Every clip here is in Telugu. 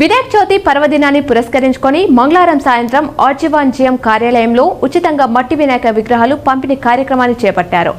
వినాయక చవితి పర్వదినాన్ని పురస్కరించుకొని మంగళవారం సాయంత్రం ఆర్జీవాన్ జిఎం కార్యాలయంలో ఉచితంగా మట్టి వినాయక విగ్రహాలు పంపిణీ కార్యక్రమాన్ని చేపట్టారు.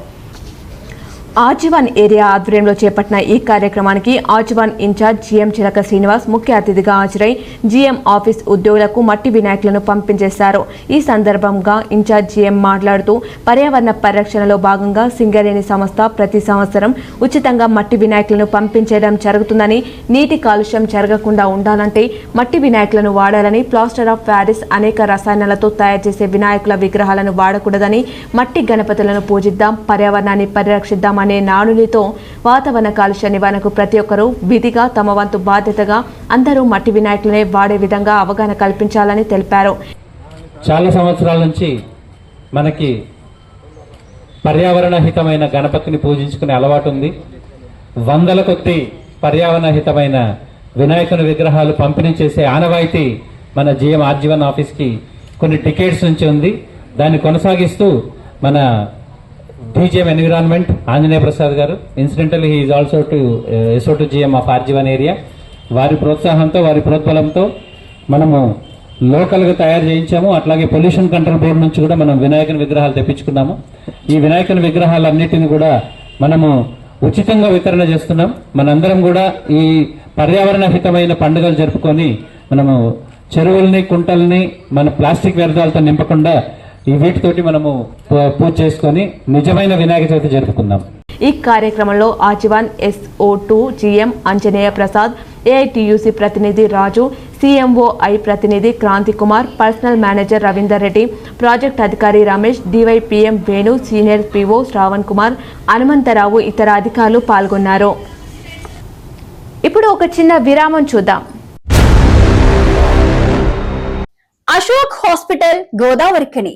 ఆచివాన్ ఏరియా ఆధ్వర్యంలో చేపట్టిన ఈ కార్యక్రమానికి ఆచివాన్ ఇన్ఛార్జ్ జీఎం చిలక శ్రీనివాస్ ముఖ్య అతిథిగా హాజరై జీఎం ఆఫీస్ ఉద్యోగులకు మట్టి వినాయకులను పంపించేశారు ఈ సందర్భంగా ఇన్ఛార్జ్ జీఎం మాట్లాడుతూ పర్యావరణ పరిరక్షణలో భాగంగా సింగరేణి సంస్థ ప్రతి సంవత్సరం ఉచితంగా మట్టి వినాయకులను పంపించేయడం జరుగుతుందని నీటి కాలుష్యం జరగకుండా ఉండాలంటే మట్టి వినాయకులను వాడాలని ప్లాస్టర్ ఆఫ్ ప్యారిస్ అనేక రసాయనాలతో తయారు చేసే వినాయకుల విగ్రహాలను వాడకూడదని మట్టి గణపతులను పూజిద్దాం పర్యావరణాన్ని పరిరక్షిద్దాం అనే నానునితో వాతావరణ కాలుష్య నివారణకు ప్రతి ఒక్కరూ విధిగా తమ వంతు బాధ్యతగా అందరూ మట్టి వినాయకులనే వాడే విధంగా అవగాహన కల్పించాలని తెలిపారు. చాలా సంవత్సరాల నుంచి మనకి పర్యావరణ హితమైన గణపతిని పూజించుకునే అలవాటు ఉంది. వందల కొద్ది పర్యావరణ హితమైన వినాయకుని విగ్రహాలు పంపిణీ చేసే ఆనవాయితీ మన జిఎం ఆర్జీవన్ ఆఫీస్కి కొన్ని టికెట్స్ నుంచి ఉంది. దాన్ని కొనసాగిస్తూ మన DGM environment Anjaneya Prasad garu incidental he is also to SO to GM of RG one area వారి ప్రోత్సాహంతో వారి ప్రోత్బలంతో మనము లోకల్గా తయారు చేయించాము అట్లాగే పొల్యూషన్ కంట్రోల్ బోర్డు నుంచి కూడా మనం వినాయకుని విగ్రహాలు తెప్పించుకున్నాము ఈ వినాయకుని విగ్రహాలన్నిటిని కూడా మనము ఉచితంగా వితరణ చేస్తున్నాం మనందరం కూడా ఈ పర్యావరణ హితమైన పండుగలు జరుపుకొని మనము చెరువుల్ని కుంటల్ని మన ప్లాస్టిక్ వ్యర్థాలతో నింపకుండా ఈ వీటితోటి మనము పూజ చేసుకొని నిజమైన వినాయక చవితి జరుపుకుందాం. ఈ కార్యక్రమంలో RG one SO two GM Anjaneya Prasad AITUC ప్రతినిధి రాజు సిఎంఓఐ ప్రతినిధి Kranthi Kumar personal manager Ravinder Reddy project అధికారి Ramesh DYPM Venu senior PO Shravan Kumar Hanumantharao ఇతర అధికారులు పాల్గొన్నారు. ఇప్పుడు ఒక చిన్న విరామం చూద్దాం. Ashok hospital Godavarikhani